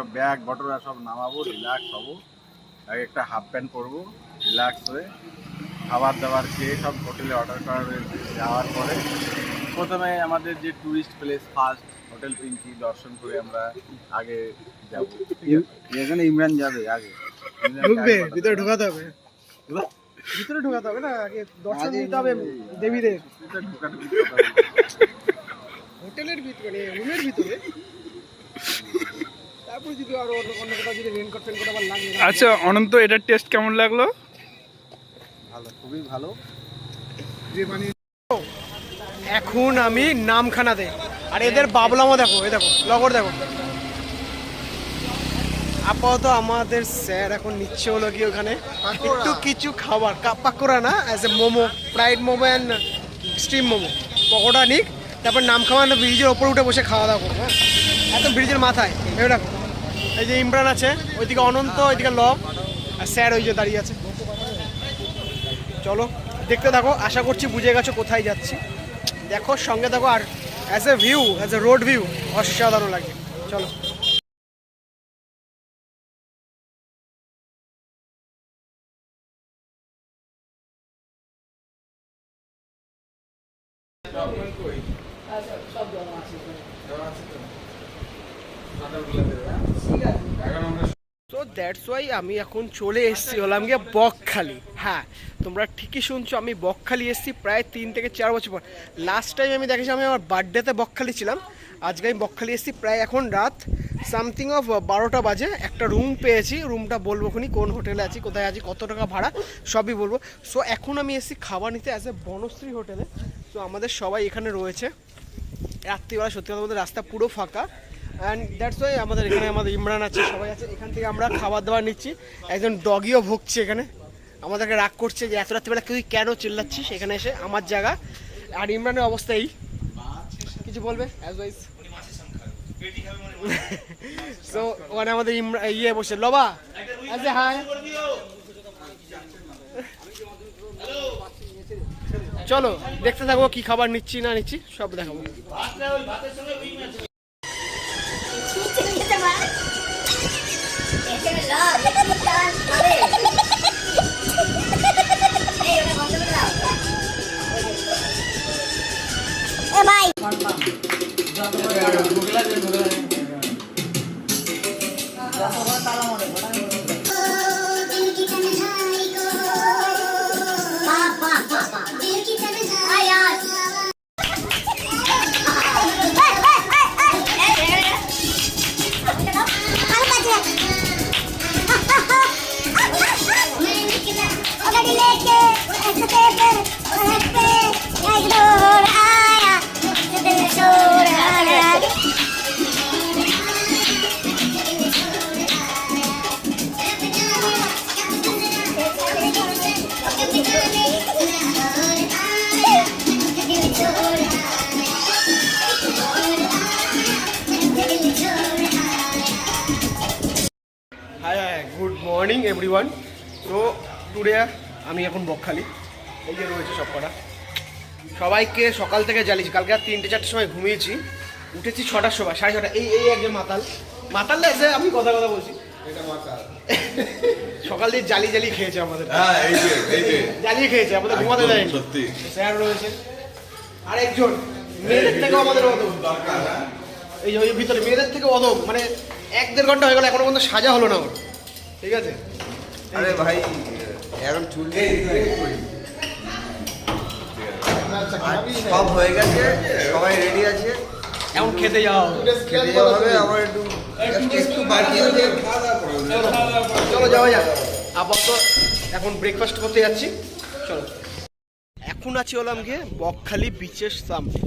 এইসব ব্যাগ বটরা সব নামাবো রিল্যাক্স হব। আর একটা হাফ প্যান্ট পরবো রিল্যাক্স হয়ে খাবার দাবার খেয়ে সব হোটেলে অর্ডার করা রয়েছে যাওয়ার পরে প্রথমে আমাদের যে tourist place first hotel Pinky দর্শন করে আমরা আগে যাব। এখানে ইমরান যাবে আগে। ঢুকবে ভিতরে। ঢোকাতে হবে। ভিতরে ঢোকাতে হবে না আগে দর্শন দিতে হবে দেবীদের। হোটেলের ভিতরে রুমের ভিতরে? আচ্ছা অনন্ত এটার টেস্ট কেমন লাগল? ভালো খুবই ভালো। যে মানে এখন আমি নামখানাতে আর এদের বাবলামো দেখো এই দেখো লগর দেখো। আপাতত আমাদের স্যার এখন নিচ্ছে হলো কি ওখানে। একটু কিছু খাবার কা- পাকোড়া না as a momo fried momo and steam momo. Pakora নিক তারপর নাম খাওয়ানো ব্রিজের ওপর উঠে বসে খাওয়া দাওয়া করব হ্যাঁ? একদম ব্রিজের মাথায় ভেবে রাখো। এই যে ইমরান আছে, ওইদিকে অনন্ত, ওইদিকে লব, আর স্যার ওই যে দাঁড়িয়ে আছে। চলো, দেখতে দেখো আশা করছি বুঝে গেছো কোথায় যাচ্ছি। দেখো, সঙ্গে দেখো আর as a view as a road view অসাধারণ লাগে। চলো। দ্যাটস ওয়াই আমি এখন চলে এসেছি, হলাম গিয়ে বকখালি। হ্যাঁ তোমরা ঠিকই শুনছো, আমি বকখালি এসেছি প্রায় তিন থেকে চার বছর পর। লাস্ট টাইম আমি দেখেছি, আমি আমার বার্থডেতে বকখালি ছিলাম। আজকে আমি বকখালি এসেছি প্রায় এখন রাত সামথিং অফ বারোটা বাজে। একটা রুম পেয়েছি রুমটা বলব খুনি কোন হোটেলে আছি, কোথায় আছি, কত টাকা ভাড়া, সবই বলব। সো এখন আমি এসেছি খাবার নিতে অ্যাজ এ বনশ্রী হোটেলে সো আমাদের সবাই এখানে রয়েছে। রাত্রিবেলা সত্যি কথা বলতে রাস্তা পুরো ফাঁকা। অ্যান্ড দ্যাটস ওয়াই আমাদের এখানে আমাদের ইমরান আছে, সবাই আছে। এখান থেকে আমরা খাবার দাবার নিচ্ছি। একজন ডগিও ভুগছে এখানে। আমাদেরকে রাগ করছে যে এত রাত্রিবেলা তুই কেন চিল্লাচ্ছিস এখানে এসে? আমার জায়গা। আর ইমরানের অবস্থা এই। কিছু বলবে? অ্যাজ সো ওখানে আমাদের ইয়ে বসে। লবা এ হাই চলো, দেখতে থাকব কি খাবার নিচ্ছি না নিচ্ছি, সব দেখাবো। এখানে লাভ এখানে টান এভরিওয়ান তো টুডে আমি এখন বকখালি। এই যে রয়েছে সব কটা। সবাইকে সকাল থেকে জ্বালিয়েছি। কালকে আর তিনটে চারটের সময় ঘুমিয়েছি। উঠেছি ছটার সময় সাড়ে ছটা। এই এই একজন মাতাল। মাতাল না আমি কথা কথা বলছি। সকাল দিয়ে জ্বালি জ্বালিয়ে খেয়েছে আমাদের। হ্যাঁ জ্বালিয়ে খেয়েছে আমাদের ঘুমাতে দেয় সত্যি। স্যার রয়েছে। আর একজন। মেয়েদের থেকে আমাদের অদম হ্যাঁ। এই ওই ভিতরে মেয়েদের থেকে অদম মানে এক দেড় ঘণ্টা হয়ে গেল এখনও পর্যন্ত সাজা হলো না ওর। ঠিক আছে? আরে ভাই এখন চুল সব হয়ে গেছে সবাই রেডি আছে? এখন খেতে যাও। খেতে যাওয়া হবে আমার একটু একটু বাকি আছে চলো যাওয়া যাক। আপাতত এখন ব্রেকফাস্ট করতে যাচ্ছি। চলো। এখন আছি হলাম গিয়ে বকখালি বিচের সামনে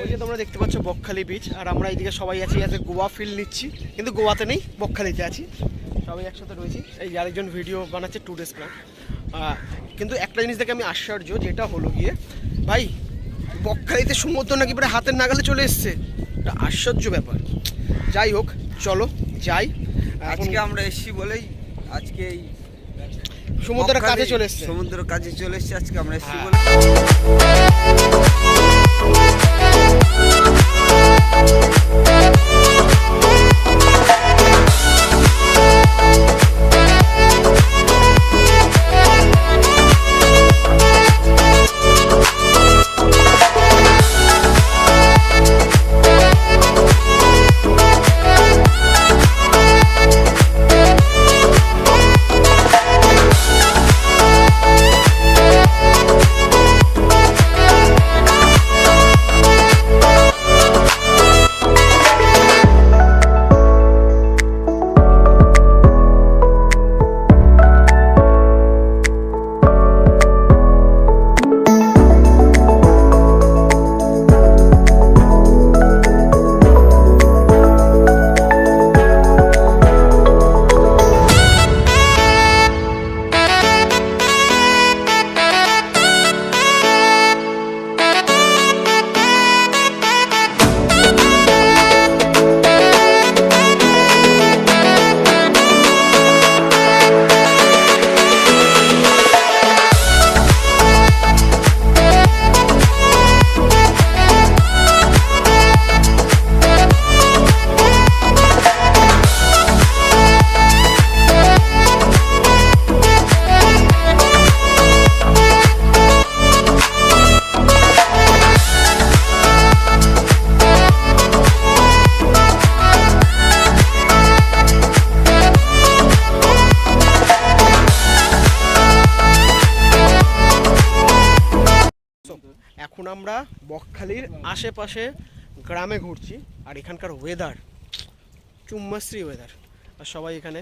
ওই যে তোমরা দেখতে পাচ্ছ বকখালি বিচ আর আমরা এইদিকে সবাই আছি এতে গোয়া ফিল নিচ্ছি। কিন্তু গোয়াতে নেই বকখালিতে আছি। সবাই একসাথে রয়েছি। এই আরেকজন ভিডিও বানাচ্ছে টু ডেজ প্ল্যান কিন্তু একটা জিনিস দেখে আমি আশ্চর্য যেটা হলো গিয়ে ভাই বকখালিতে সমুদ্র নাকি প্রায় হাতের নাগালে চলে এসছে? আশ্চর্য ব্যাপার। যাই হোক চলো যাই। আজকে আমরা এসেছি বলেই আজকে এই সমুদ্রের কাছে চলে এসছে। সমুদ্রের কাছে চলে এসেছি আজকে আমরা এসেছি হ্যাঁ। বলে আমরা বকখালির আশেপাশে গ্রামে ঘুরছি আর এখানকার ওয়েদার চুম্মাশ্রী ওয়েদার আর সবাই এখানে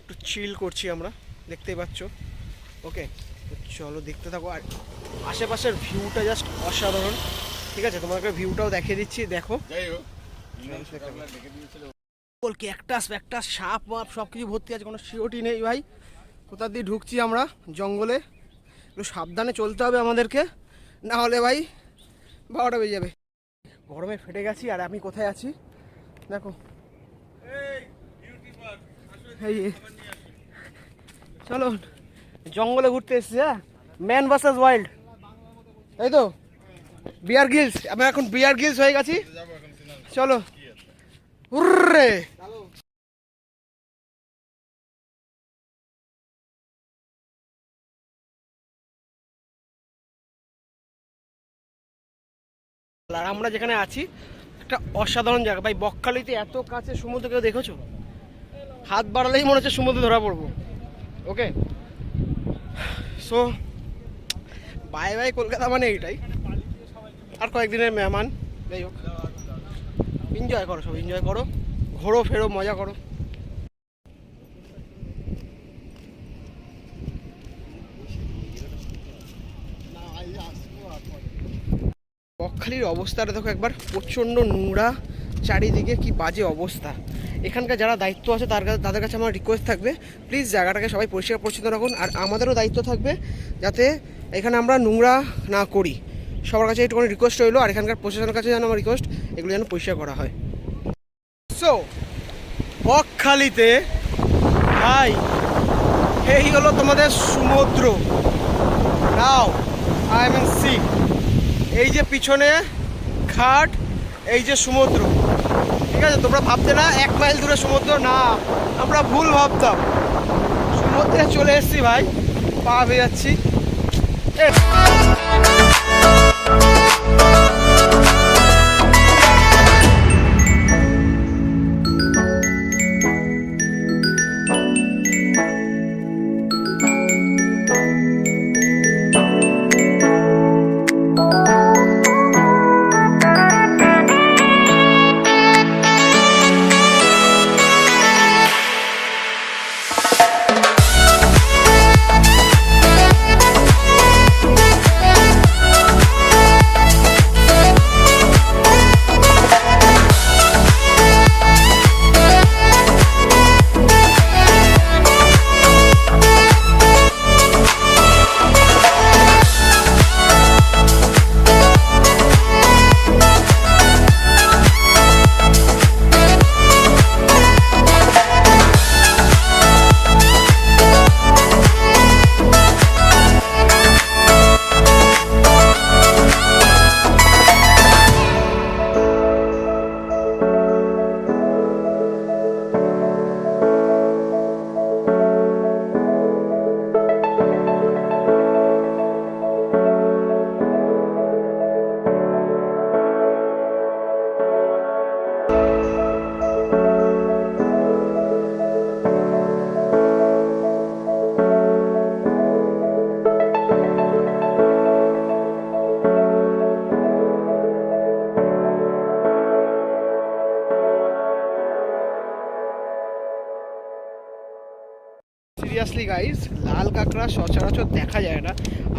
একটু চিল করছি আমরা দেখতেই পাচ্ছ। ওকে চলো দেখতে থাকো। আর আশেপাশের ভিউটা জাস্ট অসাধারণ। ঠিক আছে তোমাকে ভিউটাও দেখিয়ে দিচ্ছি দেখো। যাই হোক সকালবেলা ডেকে দিয়েছিল বল ক্যাকটাস ফ্যাকটাস সাপ মাপ সব কিছু ভর্তি আছে কোনো সিওটি নেই ভাই। কোথা দিয়ে ঢুকছি আমরা? জঙ্গলে। একটু সাবধানে চলতে হবে আমাদেরকে। না হলে ভাই বারোটা বেজে যাবে। গরমে ফেটে গেছি আর আমি কোথায় আছি? দেখো। এই চলো, জঙ্গলে ঘুরতে এসছি হ্যাঁ? ম্যান ভার্সেস ওয়াইল্ড তাই তো বিয়ার গিলস আমি এখন বিয়ার গিলস হয়ে গেছি। চলো। উর্রে! আর আমরা যেখানে আছি, একটা অসাধারণ জায়গা। ভাই, বকখালিতে এত কাছে সমুদ্র কেউ দেখেছ? হাত বাড়ালেই মনে হচ্ছে সমুদ্রে ধরা পড়ব। Okay so bye bye Kolkata মানে এইটাই। আর কয়েকদিনের মেহমান। যাই হোক। এনজয় করো সব এনজয় করো। ঘোরো, ফেরো, মজা করো। বকখালির অবস্থাটা দেখো একবার, প্রচণ্ড নোংরা, চারিদিকে কি বাজে অবস্থা। এখানকার যারা দায়িত্ব আছে, তার কাছে তাদের কাছে আমার রিকোয়েস্ট থাকবে প্লিজ জায়গাটাকে সবাই পরিষ্কার পরিচ্ছন্ন রাখুন, আর আমাদেরও দায়িত্ব থাকবে যাতে এখানে আমরা নোংরা না করি। সবার কাছে একটুখানি রিকোয়েস্ট রইল, আর এখানকার প্রশাসনের কাছে যেন আমার রিকোয়েস্ট এগুলো যেন পরিষ্কার করা হয়। সো বকখালিতে, ভাই, এই হলো তোমাদের সমুদ্র। নাও আই মিন সি এই যে পিছনে ঘাট এই যে সমুদ্র। ঠিক আছে, তোমরা ভাবতে না, এক মাইল দূরে সমুদ্র, না, আমরা ভুল ভাবতাম। সমুদ্রে চলে এসছি ভাই, পা হয়ে যাচ্ছি। গাইস লাল কাঁকড়া সচরাচর দেখা যায় না।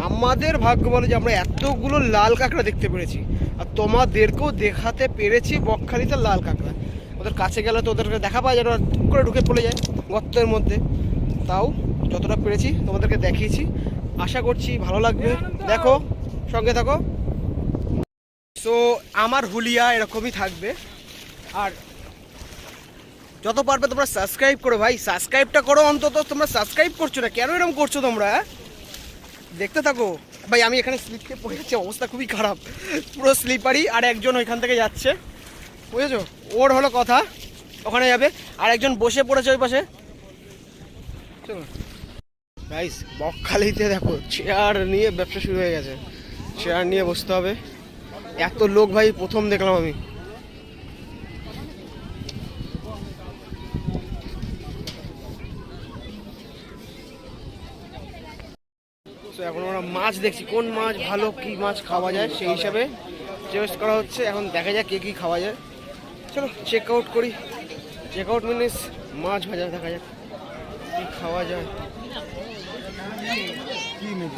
আমাদের ভাগ্য বলে যে আমরা এতগুলো লাল কাঁকড়া দেখতে পেরেছি। আর তোমাদেরকেও দেখাতে পেরেছি বকখালিতে লাল কাঁকড়া। ওদের কাছে গেলে তো ওদেরকে দেখা যেন টুক করে ঢুকে পড়ে যায় গর্তের মধ্যে। তাও যতটা পেরেছি তোমাদেরকে দেখিয়েছি। আশা করছি ভালো লাগবে। দেখো, সঙ্গে থাকো। সো আমার হুলিয়া এরকমই থাকবে। আর যত পারবে তোমরা সাবস্ক্রাইব করো ভাই। সাবস্ক্রাইবটা করো অন্তত, তোমরা সাবস্ক্রাইব করছ না, কেন এরকম করছ তোমরা? দেখতে থাকো। ভাই, আমি এখানে স্লিপ খেয়ে পড়ে যাচ্ছি অবস্থা খুবই খারাপ। পুরো স্লিপারই আর একজন ওইখান থেকে যাচ্ছে। বুঝেছ? ওর হলো কথা। ওখানে যাবে। আর একজন বসে পড়েছে ওই পাশে। গাইস বকখালিতে দেখো চেয়ার নিয়ে ব্যবসা শুরু হয়ে গেছে। চেয়ার নিয়ে বসতে হবে। এত লোক ভাই, প্রথম দেখলাম আমি। মাছ দেখছি, কোন মাছ ভালো, কি মাছ খাওয়া যায় সেই হিসাবে চেস্ট করা হচ্ছে। এখন দেখা যায় কে কী খাওয়া যায়। চলো চেক আউট করি। চেক আউট মিনিস মাছ ভাজা, দেখা যাক কি খাওয়া যায়। কি নেব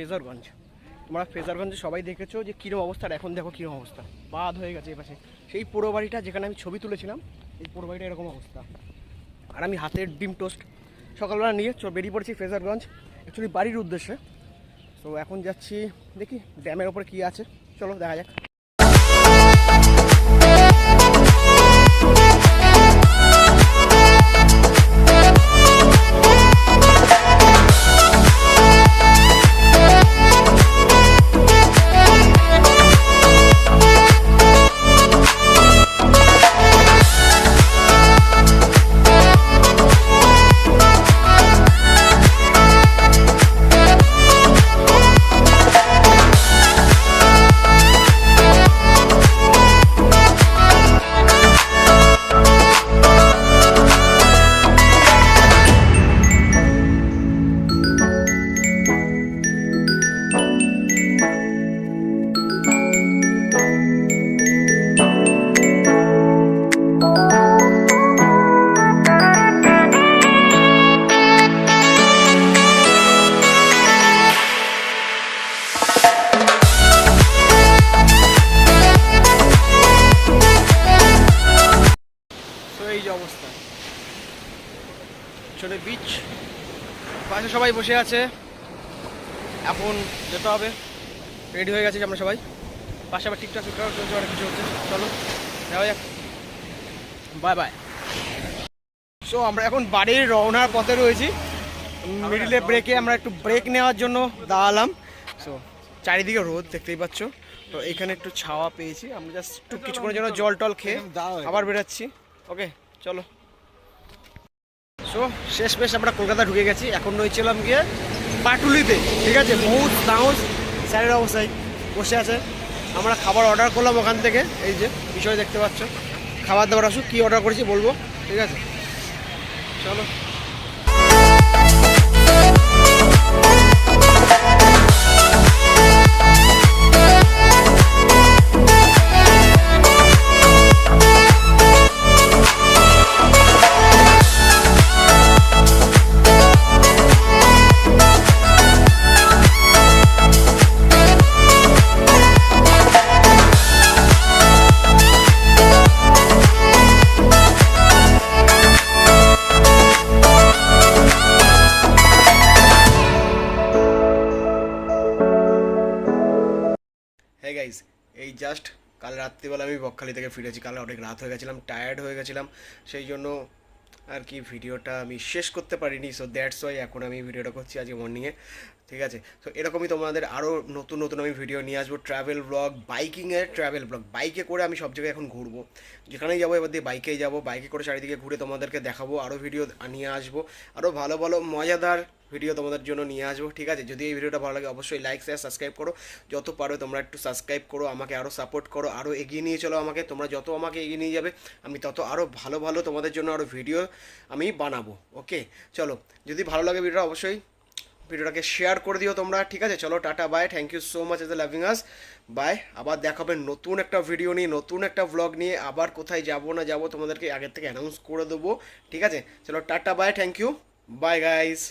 ফেজারগঞ্জ। তোমরা ফেজারগঞ্জে সবাই দেখেছ যে কীরকম অবস্থা এখন দেখো কীরকম অবস্থা। বাদ হয়ে গেছে এপাশে সেই পুরো বাড়িটা যেখানে আমি ছবি তুলেছিলাম, এই পুরো বাড়িটা এরকম অবস্থা। আর আমি হাতের ডিম টোস্ট সকালবেলা নিয়ে বেরিয়ে পড়েছি ফেজারগঞ্জ অ্যাকচুয়ালি বাড়ির উদ্দেশ্যে। তো এখন যাচ্ছি, দেখি ড্যামের ওপরে কী আছে। চলো দেখা যাক। বসে আছে। এখন যেতে হবে। রেডি হয়ে গেছে আমরা সবাই। পাশে আবার ঠিকঠাক ঠিকঠাক চলছে অনেক কিছু হচ্ছে। চলো যাওয়া যাক। বাই বাই সো আমরা এখন বাড়ির রওনার পথে রয়েছি। মিডিলে ব্রেকে আমরা একটু ব্রেক নেওয়ার জন্য দাঁড়ালাম। সো চারিদিকে রোদ দেখতেই পাচ্ছ। তো এখানে একটু ছাওয়া পেয়েছি। আমরা জাস্ট একটু কিছুক্ষণের জন্য জল টল খেয়ে আবার বেরোচ্ছি। ওকে চলো। সো শেষ বেশ আমরা কলকাতা ঢুকে গেছি। এখন রয়েছিলাম গিয়ে পাটুলিতে। ঠিক আছে? বহুত দাউস স্যারের অবস্থায় বসে আছে। আমরা খাবার অর্ডার করলাম ওখান থেকে। এই যে, বিষয় দেখতে পাচ্ছ। খাবার দাবার আসুক, কী অর্ডার করেছি বলব। ঠিক আছে? চলো। জাস্ট কাল রাত্রিবেলা আমি বকখালি থেকে ফিরেছি। কাল অনেক রাত হয়ে গেছিলাম টায়ার্ড হয়ে গেছিলাম। সেই জন্য আর কি ভিডিওটা আমি শেষ করতে পারিনি। সো দ্যাটস ওয়াই এখন আমি ভিডিওটা করছি আজকে মর্নিংয়ে ঠিক আছে? তো এরকমই তোমাদের আরও নতুন নতুন আমি ভিডিও নিয়ে আসব। ট্রাভেল ব্লগ বাইকিংয়ের ট্রাভেল ব্লগ বাইকে করে আমি সব জায়গায় এখন ঘুরবো। যেখানেই যাব, এবার দিয়ে বাইকেই যাব। বাইকে করে চারিদিকে ঘুরে তোমাদেরকে দেখাবো আরও ভিডিও নিয়ে আসব। আরও ভালো ভালো, মজাদার ভিডিও তোমাদের জন্য নিয়ে আসব, ঠিক আছে? যদি এই ভিডিওটা ভালো লাগে, অবশ্যই লাইক শেয়ার সাবস্ক্রাইব করো। যত পারো তোমরা একটু সাবস্ক্রাইব করো, আমাকে আরও সাপোর্ট করো আরও এগিয়ে নিয়ে চলো আমাকে। তোমরা যত আমাকে এগিয়ে নিয়ে যাবে, আমি তত আরও ভালো ভালো তোমাদের জন্য আরও ভিডিও আমি বানাবো ওকে চলো, যদি ভালো লাগে ভিডিওটা অবশ্যই ভিডিওটাকে শেয়ার করে দিও তোমরা। ঠিক আছে? চলো, tata bye thank you so much as loving us bye আবার দেখা হবে নতুন একটা ভিডিও নিয়ে, নতুন একটা ব্লগ নিয়ে। আবার কোথায় যাব না যাব তোমাদেরকে আগের থেকে অ্যানাউন্স করে দেবো। ঠিক আছে? চলো, tata bye thank you bye guys